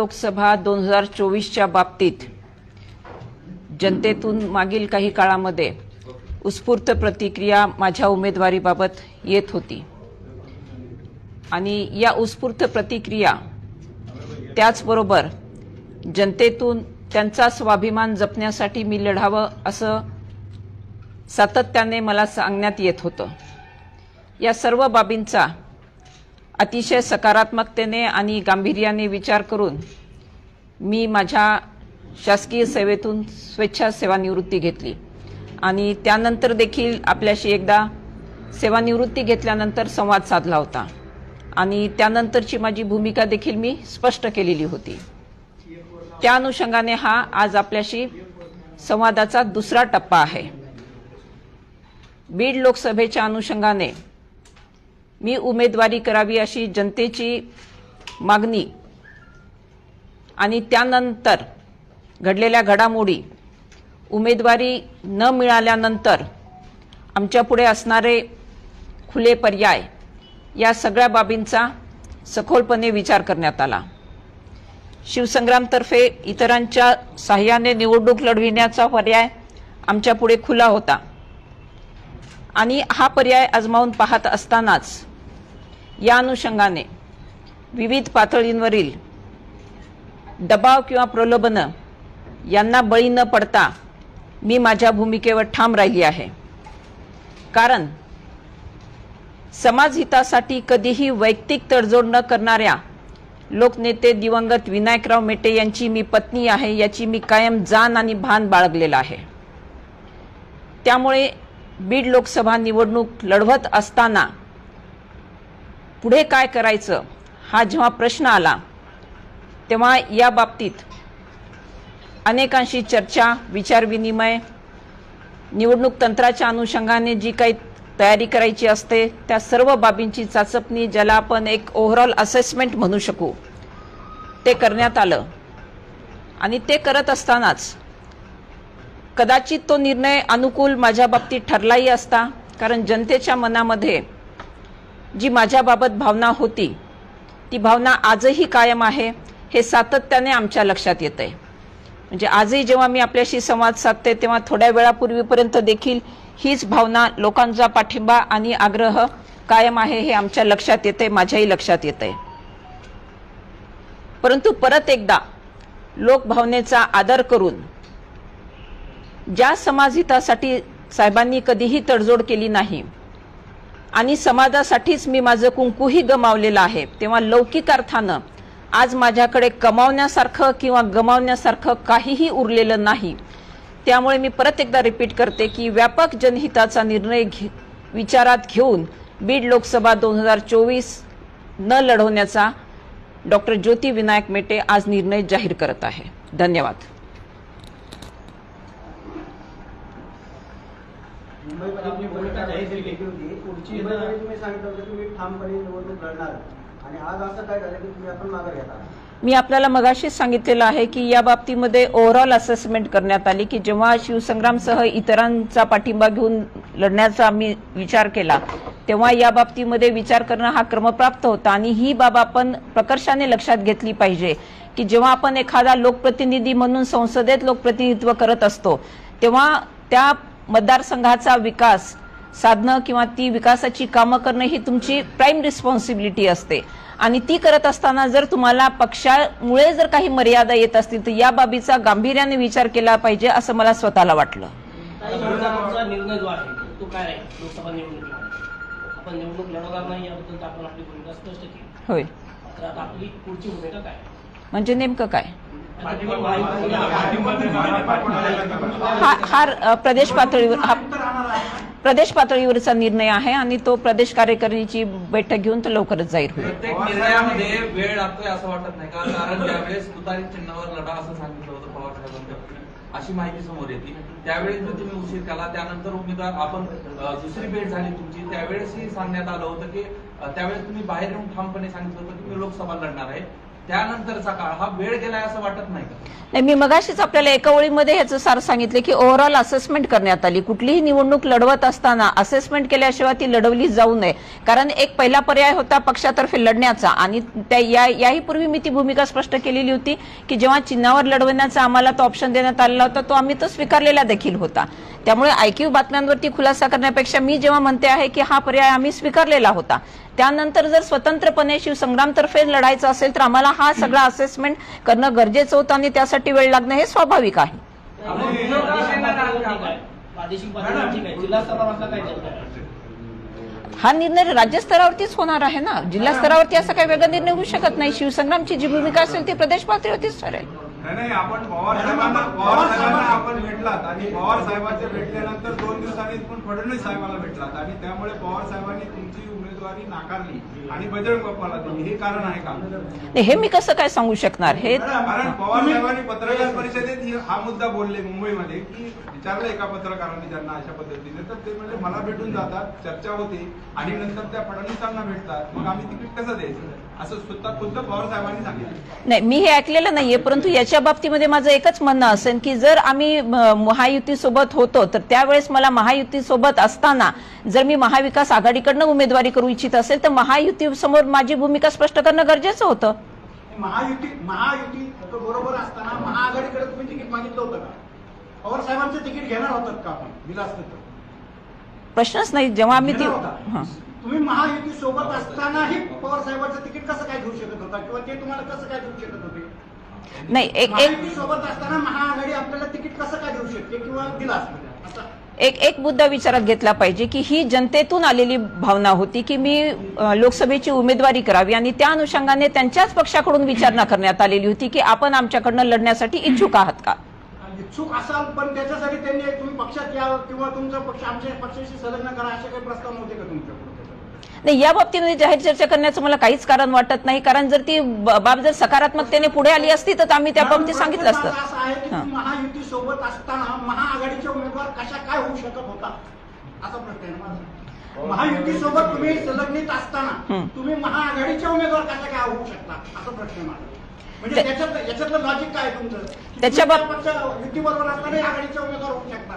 लोकसभा दोन हजार चोवीसच्या बाबतीत जनतेतून मागील काही काळामध्ये उत्स्फूर्त प्रतिक्रिया माझ्या उमेदवारीबाबत येत होती. आणि या उत्स्फूर्त प्रतिक्रिया त्याचबरोबर जनतेतून त्यांचा स्वाभिमान जपण्यासाठी मी लढावं असं सातत्याने मला सांगण्यात येत होतं. या सर्व बाबींचा अतिशय सकारात्मकतेने आणि गांभीर्याने विचार करून मी माझ्या शासकीय सेवेतून स्वेच्छा सेवानिवृत्ती घेतली. आणि त्यानंतर देखील आपल्याशी एकदा सेवानिवृत्ती घेतल्यानंतर संवाद साधला होता. आणि त्यानंतरची माझी भूमिका देखील मी स्पष्ट केलेली होती. त्या अनुषंगाने हा आज आपल्याशी संवादाचा दुसरा टप्पा आहे. बीड लोकसभेच्या अनुषंगाने मी उमेदवारी करावी अशी जनतेची मागणी. आणि त्यानंतर घडलेल्या घडामोडी उमेदवारी न मिळाल्यानंतर आमच्यापुढे असणारे खुले पर्याय या सगळ्या बाबींचा सखोलपणे विचार करण्यात आला. शिवसंग्रामतर्फे इतरांच्या सहाय्याने निवडणूक लढविण्याचा पर्याय आमच्यापुढे खुला होता. आणि हा पर्याय आजमावून पाहत असतानाच या अनुषंगाने विविध पातळींवरील दबाव किंवा प्रलोभनं यांना बळी न पडता मी माझ्या भूमिकेवर ठाम राहिली आहे. कारण समाजहितासाठी कधीही वैयक्तिक तडजोड न करणाऱ्या लोकनेते दिवंगत विनायकराव मेटे यांची मी पत्नी आहे याची मी कायम जाण आणि भान बाळगलेलं आहे. त्यामुळे बीड लोकसभा निवडणूक लढवत असताना पुढे काय करायचं? हा जेव्हा प्रश्न आला तेव्हा या बाबतीत अनेकांशी चर्चा विचारविनिमय निवडणूक तंत्राच्या अनुषंगाने जी काही तयारी करायची असते त्या सर्व बाबींची चाचपणी ज्याला आपण एक ओव्हरऑल असेसमेंट म्हणू शकू ते करण्यात आलं. आणि ते करत असतानाच कदाचित तो निर्णय अनुकूल माझ्या बाबतीत ठरलाही असता कारण जनतेच्या मनामध्ये जी माझ्याबाबत भावना होती ती भावना आजही कायम आहे हे सातत्याने आमच्या लक्षात येत आहे म्हणजे आजही जेव्हा मी आपल्याशी संवाद साधते तेव्हा थोड्या वेळापूर्वीपर्यंत देखील हीच भावना लोकांचा पाठिंबा आणि आग्रह कायम आहे हे आमच्या लक्षात येते माझ्याही लक्षात येते परंतु परत एकदा लोकभावनेचा आदर करून ज्या समाजहितासाठी साहेबांनी कधीही तडजोड केली नाही आणि समाजासाठीच मी माझं कुंकूही गमावलेलं आहे. तेव्हा लौकिक अर्थानं आज माझ्याकडे कमावण्यासारखं किंवा गमावण्यासारखं काहीही उरलेलं नाही. त्यामुळे मी परत एकदा रिपीट करते की व्यापक जनहिताचा निर्णय घे विचारात घेऊन बीड लोकसभा दोन हजार चोवीस न लढवण्याचा डॉक्टर ज्योती विनायक मेटे आज निर्णय जाहीर करत आहे. धन्यवाद. मुंबईमध्ये आपली भूमिका जाहीर केली. होती मुंबईमध्ये तुम्ही सांगितलं होतं की मी ठामपणे निवडणूक लढणार. आणि आज असं काय झालं की तुम्ही आपण मागे घेता मी आपल्याला मगाशीच सांगितलेलं आहे की या बाबतीमध्ये ओव्हरऑल असेसमेंट करण्यात आली की जेव्हा शिवसंग्रामसह इतरांचा पाठिंबा घेऊन लढण्याचा आम्ही विचार केला तेव्हा या बाबतीमध्ये विचार करणं हा क्रमप्राप्त होता. आणि ही बाब आपण प्रकर्षाने लक्षात घेतली पाहिजे की जेव्हा आपण एखादा लोकप्रतिनिधी म्हणून संसदेत लोकप्रतिनिधित्व करत असतो तेव्हा त्या मतदारसंघाचा विकास साधणं किंवा ती विकासाची कामं करणं ही तुमची प्राईम रिस्पॉन्सिबिलिटी असते. आणि ती करत असताना जर तुम्हाला पक्षामुळे जर काही मर्यादा येत असतील तर या बाबीचा गांभीर्याने विचार केला पाहिजे असं मला स्वतःला वाटलं. होय. म्हणजे नेमकं काय? हा हा प्रदेश पातळीवर हा प्रदेश पातळीवरचा निर्णय आहे आणि तो प्रदेश कार्यकारिणीची बैठक घेऊन तो लवकरच जाहीर होईल. प्रत्येक निर्णयामध्ये वेळ लागतोय असं वाटत नाही का कारण ज्यावेळेस तुतारी चिन्हावर लढा असं सांगितलं होतं पवार साहेबांच्या अशी माहिती समोर येते. त्यावेळेस जर तुम्ही उशीर केला त्यानंतर उमेदवार आपण दुसरी भेट झाली तुमची त्यावेळेसही सांगण्यात आलं होतं की त्यावेळेस तुम्ही बाहेर येऊन ठामपणे सांगितलं होतं की मी लोकसभा लढणार आहे. त्यानंतरचा काळ हा वेळ गेलाय असं वाटत नाही नाही मी मगाशीच आपल्याला एका ओळीमध्ये ह्याचं सार सांगितलं की ओव्हरऑल असेसमेंट करण्यात आली. कुठलीही निवडणूक लढवत असताना असेसमेंट केल्याशिवाय ती लढवली जाऊ नये. कारण एक पहिला पर्याय होता पक्षातर्फे लढण्याचा आणि त्या या याही पूर्वी मी ती भूमिका स्पष्ट केलेली होती की जेव्हा चिन्हावर लढवण्याचा आम्हाला तो ऑप्शन देण्यात आलेला होता तो आम्ही तो स्वीकारलेला देखील होता. त्यामुळे आयक्यू बातम्यांवरती खुलासा करण्यापेक्षा मी जेव्हा म्हणते आहे की हा पर्याय आम्ही स्वीकारलेला होता त्यानंतर जर स्वतंत्रपणे शिवसंग्रामतर्फे लढायचं असेल तर आम्हाला हा सगळा असेसमेंट करणं गरजेचं होतं आणि त्यासाठी वेळ लागणं हे स्वाभाविक आहे. निर्णय हा निर्णय राज्यस्तरावरतीच होणार आहे ना? जिल्हा स्तरावरती असा काही वेगळा निर्णय होऊ शकत नाही. शिवसंग्रामची जी भूमिका असेल ती प्रदेश पातळीवरतीच ठरेल. नाही नाही आपण पवार साहेबांना पवार साहेबांना आपण भेटलात आणि पवार साहेबांच्या भेटल्यानंतर दोन दिवसांनी पण फडणवीस साहेबांना भेटलात आणि त्यामुळे पवार साहेबांनी तुमची उमेदवारी नाकारली आणि बजरंग बाप्पाला दिली. हे कारण आहे का? नाही, हे मी कसं काय सांगू शकणार? हे कारण पवार साहेबांनी पत्रकार परिषदेत ही- मुद्दा बोलले मुंबईमध्ये की विचारलं एका पत्रकारांनी ज्यांना अशा पद्धतीने. तर ते म्हणजे मला भेटून जातात चर्चा होते आणि नंतर त्या फडणवीसांना भेटतात. मग आम्ही तिकीट कसं द्यायचं? असं स्वतः खुद्द पवार साहेबांनी सांगितलं. नाही मी हे ऐकलेलं नाहीये परंतु याच्या बाबतीमध्ये माझं एकच म्हणणं असेल की जर आम्ही महायुती सोबत होतो तर त्यावेळेस मला महायुती सोबत असताना जर मी महाविकास आघाडीकडनं उमेदवारी करू इच्छित असेल तर महायुती समोर माझी भूमिका स्पष्ट करणं गरजेचं होतं. महायुती महायुती बरोबर असताना महाआघाडीकडे तुम्ही तिकीट मागितलं होतं का? पवार साहेबांचं तिकीट घेणार होतात का आपण? दिलं असतं तर. प्रश्नच नाही. जेव्हा आम्ही ती. हं. तुम्ही महायुती सोबत असतानाही पवार साहेबांचं तिकीट कसं काय घेऊ शकत होता? किंवा ते तुम्हाला कसं काय देऊ शकत होते? नाही एक एक महायुती सोबत असताना महाआघाडी आपल्याला तिकीट कसं काय देऊ शकते? किंवा दिलं असतं असं एक एक मुद्दा विचारात घेतला पाहिजे की ही जनतेतून आलेली भावना होती की मी लोकसभेची उमेदवारी करावी आणि त्या अनुषंगाने त्यांच्याच पक्षाकडून विचारणा करण्यात आलेली होती की आपण आमच्याकडनं लढण्यासाठी इच्छुक आहात का? इच्छुक असाल पण त्याच्यासाठी त्यांनी तुम्ही पक्षात या किंवा तुमचा पक्ष आमच्या पक्षाशी संलग्न करा असे काही प्रस्ताव नव्हते का तुमच्याकडून? नाही या बाबतीमध्ये जाहीर चर्चा करण्याचं मला काहीच कारण वाटत नाही. कारण जर ती बाब जर सकारात्मकतेने पुढे आली असती तर आम्ही त्या बाबतीत सांगितलं असतं. महायुती सोबत असताना महाआघाडीचे उमेदवार कशा काय होऊ शकत होता? असा प्रश्न आहे माझा. महायुती सोबत तुम्ही संलग्नित असताना. तुम्ही महाआघाडीचे उमेदवार कशा काय होऊ शकता? असा प्रश्न आहे माझा. म्हणजे याच्यातलं लॉजिक काय तुमचं? त्याच्या तुम्ही बाब- त्या पक्ष युतीबरोबर असताना आघाडीचे उमेदवार होऊ शकता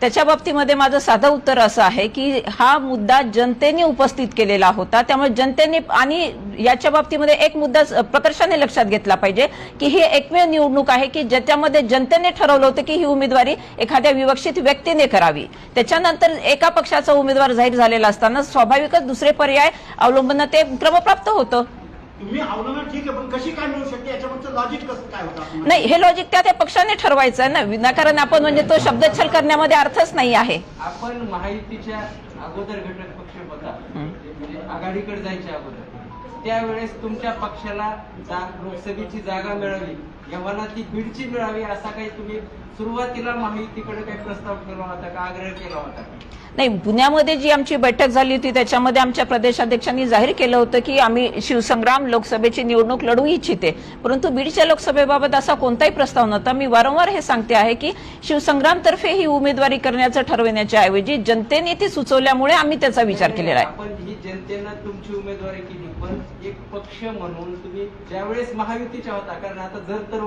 त्याच्या बाबतीमध्ये माझं साधं उत्तर असं आहे की हा मुद्दा जनतेने उपस्थित केलेला होता. त्यामुळे जनतेने आणि याच्या बाबतीमध्ये एक मुद्दा प्रकर्षाने लक्षात घेतला पाहिजे की ही एकमेव निवडणूक आहे की ज्याच्यामध्ये जनतेने ठरवलं होतं की ही उमेदवारी एखाद्या विवक्षित व्यक्तीने करावी. त्याच्यानंतर एका पक्षाचा उमेदवार जाहीर झालेला असताना स्वाभाविकच दुसरे पर्याय अवलंबन ते क्रमप्राप्त होतं. तुम्ही अवलंबन ठीक आहे पण कशी काय मिळू शकते? याच्यामध्ये लॉजिक कसं काय होतं नाही हे लॉजिक त्या त्या पक्षाने ठरवायचं आहे ना विनाकारण आपण म्हणजे तो शब्दच्छल करण्यामध्ये अर्थच नाही आहे. आपण महायुतीच्या अगोदर घटक पक्ष होता म्हणजे आघाडीकडे जायच्या अगोदर. त्यावेळेस तुमच्या पक्षाला लोकसभेची जागा मिळावी यव्हाना ती बीडची मिळावी असा काही तुम्ही सुरुवातीला महायुतीकडे काही प्रस्ताव केला होता का आग्रह केला होता? नाही पुण्यामध्ये जी आमची बैठक झाली होती त्याच्यामध्ये आमच्या प्रदेशाध्यक्षांनी जाहीर केलं होतं की आम्ही शिवसंग्राम लोकसभेची निवडणूक लढवू इच्छिते. परंतु बीडच्या लोकसभेबाबत असा कोणताही प्रस्ताव नव्हता. मी वारंवार हे सांगते आहे की शिवसंग्रामतर्फे ही उमेदवारी करण्याचं ठरवण्याच्या ऐवजी जनतेने ती सुचवल्यामुळे आम्ही त्याचा विचार केलेला आहे. ही जनतेनं तुमची उमेदवारी केली पण एक पक्ष म्हणून तुम्ही ज्यावेळेस महायुतीच्या होता कारण आता जर तर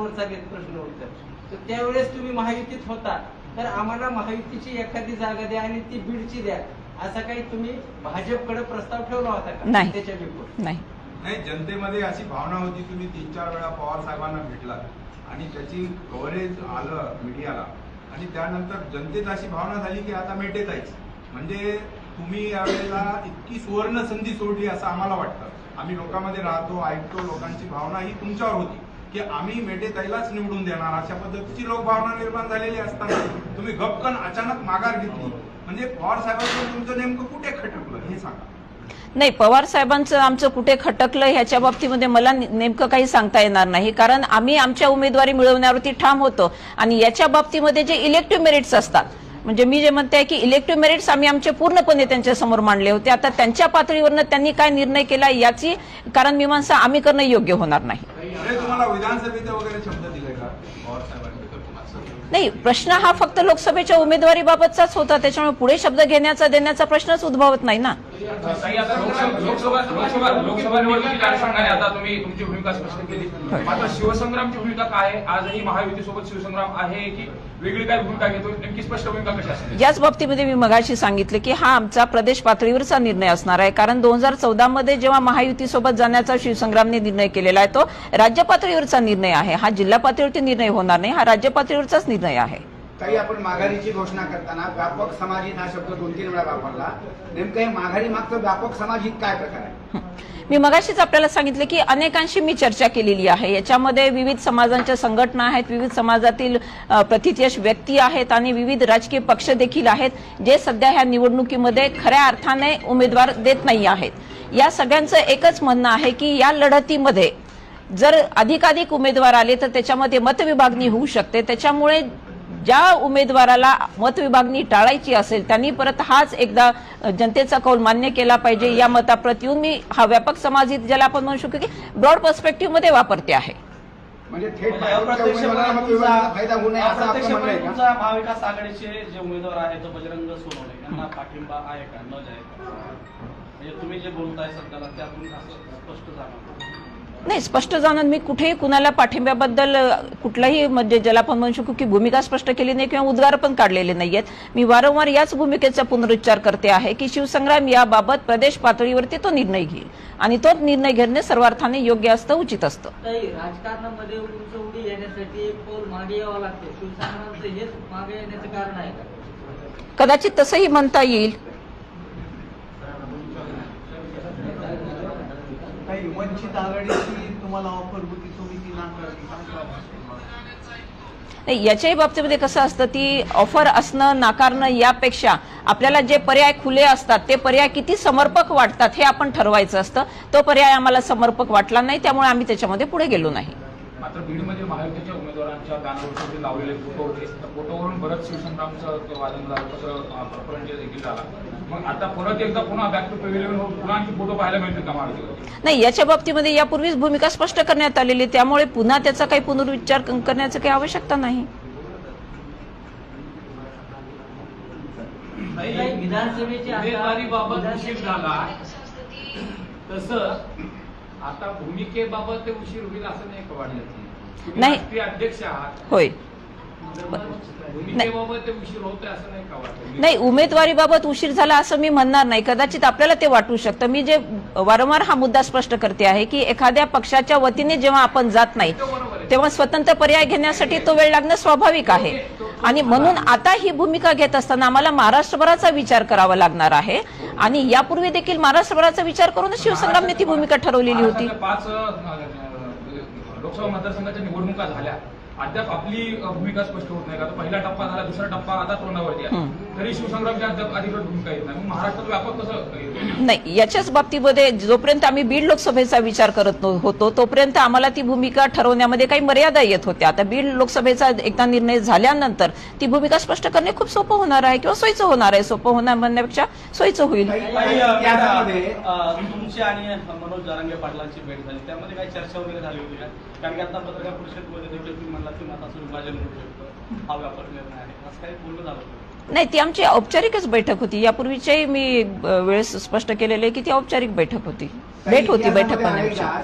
प्रश्न उत्तर तर त्यावेळेस तुम्ही महायुतीत होता. तर आम्हाला महायुतीची एखादी जागा द्या आणि ती बीडची द्या. असा काही तुम्ही भाजपकडे प्रस्ताव ठेवला होता का? नाही. त्याच्या नाही. नाही जनतेमध्ये अशी भावना होती तुम्ही तीन चार वेळा पवार साहेबांना भेटलात. आणि त्याची कव्हरेज आलं मीडियाला. आणि त्यानंतर जनतेत अशी भावना झाली की आता मेटेतायच म्हणजे तुम्ही यावेळेला इतकी सुवर्ण संधी सोडली असं आम्हाला वाटतं. आम्ही लोकांमध्ये राहतो ऐकतो लोकांची भावना ही तुमच्यावर होती. की आम्ही मेटेताईलाच निवडून देणार. अशा पद्धतीची लोकभावना निर्माण झालेली असताना तुम्ही गपकन अचानक माघार घेतली. म्हणजे पवार साहेबांचं तुमचं नेमकं कुठे खटकलं हे सांगा. नाही पवार साहेबांचं आमचं कुठे खटकलं ह्याच्या बाबतीमध्ये मला नेमकं काही सांगता येणार नाही. कारण आम्ही आमच्या उमेदवारी मिळवण्यावरती ठाम होतो. आणि याच्या बाबतीमध्ये जे इलेक्टिव्ह मेरिट्स असतात म्हणजे मी जे म्हणते आहे की इलेक्टिव्ह मेरिट्स आम्ही आमचे पूर्णपणे त्यांच्यासमोर मांडले होते. आता त्यांच्या पातळीवरनं त्यांनी काय निर्णय केला याची कारण मीमांसा आम्ही करणं योग्य होणार नाही. नाही प्रश्न हा फक्त लोकसभेच्या उमेदवारीबाबतचाच होता. त्याच्यामुळे पुढे शब्द घेण्याचा देण्याचा प्रश्नच उद्भवत नाही ना. लोकसभा लोकसभा लोकसभा निवडणुकीच्या अनुषंगाने आता तुम्ही तुमची भूमिका स्पष्ट केली. मात्र शिवसंग्रामची भूमिका काय आहे? आजही महायुतीसोबत शिवसंग्राम आहे की वेगळी काय भूमिका घेतो नेमकी स्पष्ट भूमिका कशी याच बाबतीमध्ये मी मगाशी सांगितले की हा आमचा प्रदेश पातळीवरचा निर्णय असणार आहे. कारण दोन हजार चौदा मध्ये जेव्हा महायुतीसोबत जाण्याचा शिवसंग्रामने निर्णय केलेला आहे तो राज्य पातळीवरचा निर्णय आहे. हा जिल्हा पातळीवरती निर्णय होणार नाही हा राज्य पातळीवरचाच निर्णय आहे. काही आपण माघारीची घोषणा करताना व्यापक समाजित हा शब्द दोन तीन वेळा वापरला. नेमकं हे माघारी मागचं व्यापक समाजित काय प्रकार आहे? मी मगाशीच आपल्याला सांगितले की अनेकांशी मी चर्चा केलेली आहे. याच्यामध्ये विविध समाजांच्या संघटना आहेत विविध समाजातील प्रतिथयश व्यक्ती आहेत आणि विविध राजकीय पक्ष देखील आहेत जे सध्या ह्या निवडणुकीमध्ये खऱ्या अर्थाने उमेदवार देत नाही आहेत. या सगळ्यांचं एकच म्हणणं आहे की या लढतीमध्ये जर अधिकाधिक उमेदवार आले तर त्याच्यामध्ये मतविभागणी होऊ शकते. त्याच्यामुळे ज्या उमेदवाराला मतविभागणी टाळायची असेल त्यांनी परत हाच एकदा जनतेचा कौल मान्य केला पाहिजे. या मताप्रत येऊन मी हा व्यापक समाजित ज्याला आपण म्हणू शकतो की ब्रॉड पर्स्पेक्टिव्हमध्ये वापरते आहे. म्हणजे महाविकास आघाडीचे जे उमेदवार आहेत तो बजरंग सोनवणे यांना पाठिंबा आहे का न म्हणजे तुम्ही जे बोलताय सध्याला त्यातून असं स्पष्ट जाणवतं. नाही स्पष्ट जाणून मी कुठेही कुणाला पाठिंब्याबद्दल कुठलाही म्हणजे ज्याला आपण म्हणू शकू की भूमिका स्पष्ट केली नाही किंवा उद्गार पण काढलेले नाहीयेत. मी वारंवार याच भूमिकेचा पुनरुच्चार करते आहे की शिवसंग्राम याबाबत प्रदेश पातळीवरती तो निर्णय घेईल आणि तो निर्णय घेणे सर्वार्थाने योग्य असतं उचित असतं. राजकारणामध्ये उडी येण्यासाठी पाऊल मागे यावं लागतं. हेच मागे येण्याचं कारण आहे कदाचित तसंही म्हणता येईल. काही वंचित आघाडीची तुम्हाला ऑफर होती तुम्ही ती नाकारली. नाही याच्याही बाबतीमध्ये कसं असतं ती ऑफर असणं नाकारणं यापेक्षा आपल्याला जे पर्याय खुले असतात ते पर्याय किती समर्पक वाटतात हे आपण ठरवायचं असतं. तो पर्याय आम्हाला समर्पक वाटला नाही त्यामुळे आम्ही त्याच्यामध्ये पुढे गेलो नाही. मात्र बीडमध्ये महायुतीच्या उमेदवारांच्या बॅनरवरती लावलेले फोटो होते. त्या फोटोवरून बरंच शिवसंग्रामचं वादन झालं तसं प्रकरण जे देखील झाला. मग आता परत एकदा पुन्हा बॅक टू पेव्हिलियन पुन्हा आणखी फोटो पाहायला मिळतील का महायुतीमध्ये नाही याच्या बाबतीमध्ये यापूर्वीच भूमिका स्पष्ट करण्यात आलेली त्यामुळे पुन्हा त्याचा काही पुनरुच्चार क- करण्याची काही आवश्यकता नाही. काही विधानसभेची आता- उमेदवारीबाबत विधानसभेची- झाला. तसं आता भूमिकेबाबत ते उशीर होईल असं नाही तुम्ही नाही. राष्ट्रीय अध्यक्ष आहात. होय. नाही उमेदवारीबाबत उशीर झाला असं मी म्हणणार नाही. कदाचित आपल्याला ते वाटू शकतं. मी जे वारंवार हा मुद्दा स्पष्ट करते आहे की एखाद्या पक्षाच्या वतीने जेव्हा आपण जात नाही तेव्हा स्वतंत्र पर्याय घेण्यासाठी तो वेळ लागणं स्वाभाविक आहे. आणि म्हणून आता ही भूमिका घेत असताना आम्हाला महाराष्ट्रभराचा विचार करावा लागणार आहे. आणि यापूर्वी देखील महाराष्ट्रभराचा विचार करूनच शिवसंग्रामने ती भूमिका ठरवलेली होती. पाच लोकसभा मतदारसंघाच्या निवडणुका झाल्या. अद्याप आपली भूमिका स्पष्ट होत नाही. का पहिला टप्पा झाला दुसरा टप्पा आता तोंडावरती आहे. तरी शिवसंग्रामची अद्याप अधिकृत भूमिका येत नाही. महाराष्ट्रात व्यापक कसं? नाही याच्याच बाबतीमध्ये जोपर्यंत आम्ही बीड लोकसभेचा विचार करत होतो तोपर्यंत आम्हाला ती भूमिका ठरवण्यामध्ये काही मर्यादा येत होत्या. आता बीड लोकसभेचा एकदा निर्णय झाल्यानंतर ती भूमिका स्पष्ट करणे खूप सोपं होणार आहे किंवा सोयीचं होणार आहे. सोपं होणार म्हणण्यापेक्षा सोयीचं होईल. तुमची आणि मनोज जारंगे पाटलांची भेट झाली. त्यामध्ये काही चर्चा वगैरे झाली होती कारण की आता पत्रकार परिषदेमध्ये देखील तुम्ही म्हणला की मताचं विभाजन होऊ शकतं हा व्यापार निर्णय आहे. असं काही बोलणं झालं नाही ती आमची औपचारिकच बैठक होती. यापूर्वीच्याही मी वेळेस स्पष्ट केलेले आहे की ती औपचारिक बैठक होती. भेट होती बैठक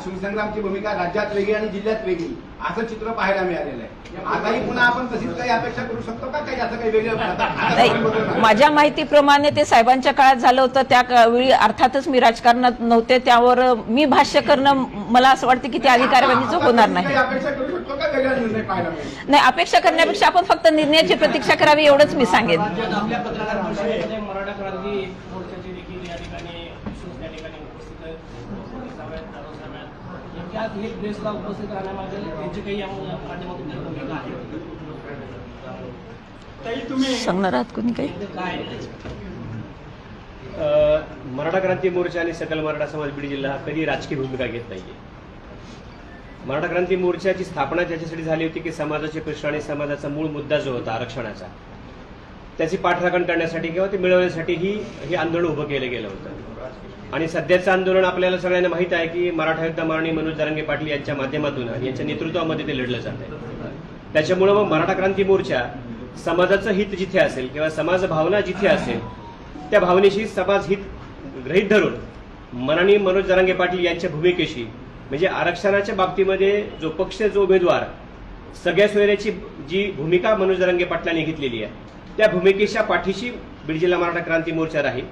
शिवसंग्रामची भूमिका राज्यात वेगळी आणि जिल्ह्यात वेगळी. असं चित्र पाहायला मिळालेलं आहे. आताही पुन्हा आपण तशीच काही अपेक्षा करू शकतो का? काही असं काही वेगळं. माझ्या माहितीप्रमाणे ते साहेबांच्या काळात झालं होतं. त्या वेळी अर्थातच मी राजकारणात नव्हते. त्यावर मी भाष्य करणं मला असं वाटतं की ते अधिकाऱ्यांचं आता होणार नाही काही अपेक्षा करू शकतो का? वेगळा निर्णय पाहायला मिळेल. नाही अपेक्षा करण्यापेक्षा आपण फक्त निर्णयाची प्रतीक्षा करावी एवढंच मी सांगेन. या ठिकाणी त्या ठिकाणी उपस्थित आहेत. प्रेसला उपस्थित राहण्यामागे त्यांची काही या माध्यमातून काही भूमिका आहे? तुम्ही सांगणार आहात कोणी काही? काय मराठा क्रांती मोर्चा आणि सकल मराठा समाज बीड जिल्हा हा कधी राजकीय भूमिका घेत नाहीये. मराठा क्रांती मोर्चाची स्थापना त्याच्यासाठी झाली होती की समाजाचे प्रश्न आणि समाजाचा मूळ मुद्दा जो होता आरक्षणाचा त्याची पाठराखण करण्यासाठी किंवा ते मिळवण्यासाठी ही हे आंदोलन उभं केलं गेलं होतं. आणि सध्याचं आंदोलन आपल्याला सगळ्यांना माहीत आहे की मराठा युद्ध मारणी मनोज जरांगे पाटील यांच्या माध्यमातून आणि यांच्या नेतृत्वामध्ये ते लढलं जात आहे. त्याच्यामुळं मग मराठा क्रांती मोर्चा समाजाचं हित जिथे असेल किंवा समाज भावना जिथे असेल त्या भावनेशी समाज हित ग्रहित धरून मनानी मनोज जरांगे पाटील यांच्या भूमिकेशी म्हणजे आरक्षणाच्या बाबतीमध्ये जो पक्ष जो उमेदवार सगळ्या सोयऱ्याची जी भूमिका मनोज जरांगे पाटलांनी घेतलेली आहे त्या भूमिकेच्या पाठीशी बीड जिल्हा मराठा क्रांती मोर्चा राहील.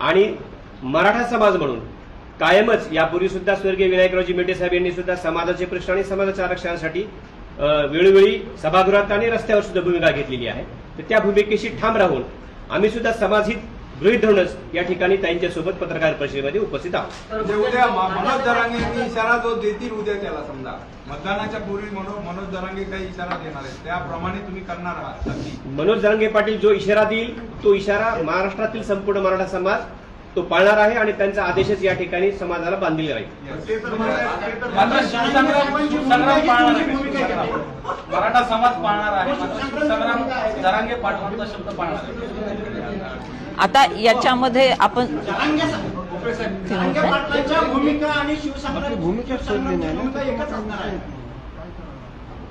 आणि मराठा समाज म्हणून कायमच यापूर्वी सुद्धा स्वर्गीय विनायकरावजी मेटे साहेब यांनी सुद्धा समाजाचे प्रश्न आणि समाजाच्या आरक्षणासाठी वेळोवेळी सभागृहात आणि रस्त्यावर सुद्धा भूमिका घेतलेली आहे. तर त्या भूमिकेशी ठाम राहून आम्ही सुद्धा समाजहित गृहीत धरूनच या ठिकाणी ताईंच्या सोबत पत्रकार परिषदेमध्ये उपस्थित आहोत. म्हणजे उद्या म- मनोज दरांगे यांनी इशारा जो देतील उद्या त्याला समजा. मतदानाच्या पूर्वी मनो- मनोज दरांगे काही इशारा देणार आहेत. त्याप्रमाणे तुम्ही करणार आहात. मनोज जरांगे पाटील जो इशारा देईल तो इशारा महाराष्ट्रातील संपूर्ण मराठा समाज तो पाळणार आहे आणि त्यांचा आदेशच या ठिकाणी समाजाला बांधील राहील. मराठा समाज पाळणार आहे जरांगे शब्द पाळणार आहे. आता याच्यामध्ये आपण भूमिका आणि भूमिका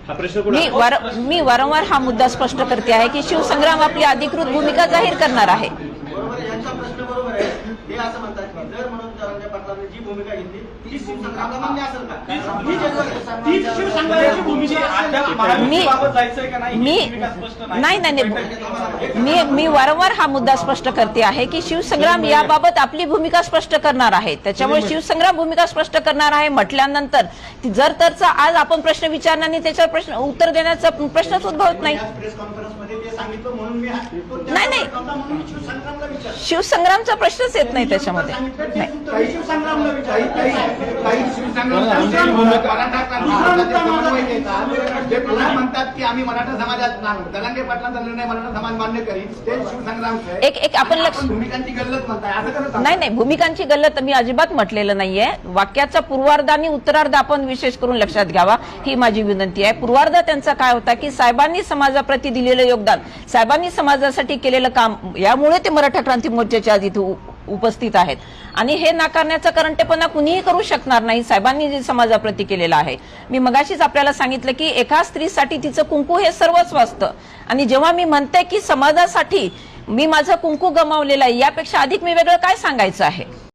हा मी वार मी वारंवार हा मुद्दा स्पष्ट करते आहे की शिवसंग्राम आपली अधिकृत भूमिका जाहीर करणार आहे. ते असं म्हणतात की जर जरांगे पाटलांनी जी भूमिका घेतली ती शिवसंग्रामला मान्य असेल का? जर- ती शिवसंग्रामाची भूमिका अद्याप असेल. महायुतीबाबत जायचंय का नाही मी नाही नाही. नाही मी मी वारंवार हा मुद्दा स्पष्ट करते आहे की शिवसंग्राम याबाबत आपली भूमिका स्पष्ट करणार आहे. त्याच्यामुळे शिवसंग्राम भूमिका स्पष्ट करणार आहे म्हटल्यानंतर जर तरचा आज आपण प्रश्न विचारणार आणि त्याच्यावर प्रश्न उत्तर देण्याचा प्रश्नच उद्भवत नाही. नाही, नाही. शिवसंग्रामचा प्रश्नच येत नाही त्याच्यामध्ये. एक एक आपण लक्ष भूमिकांची गल्लत म्हणताय असं करत नाही नाही. भूमिकांची गल्लत मी अजिबात म्हटलेलं नाहीये. वाक्याचा पूर्वार्ध आणि उत्तरार्ध आपण विशेष करून लक्षात घ्यावा. ही माझी विनंती आहे. पूर्वार्ध त्यांचा काय होता की साहेबांनी समाजाप्रती दिलेलं योगदान साहेबांनी समाजासाठी केलेलं काम यामुळे ते मराठा क्रांती मोर्चाच्या आज इथे उपस्थित आहेत. आणि हे नाकारण्याचं कारण ते पण कुणीही करू शकणार नाही साहेबांनी जे समाजाप्रती केलेलं आहे. मी मगाशीच आपल्याला सांगितलं की एका स्त्रीसाठी तिचं कुंकू हे सर्वस्व असतं आणि जेव्हा मी म्हणते की समाजासाठी मी माझं कुंकू गमावलेलं आहे यापेक्षा अधिक मी वेगळं काय सांगायचं आहे?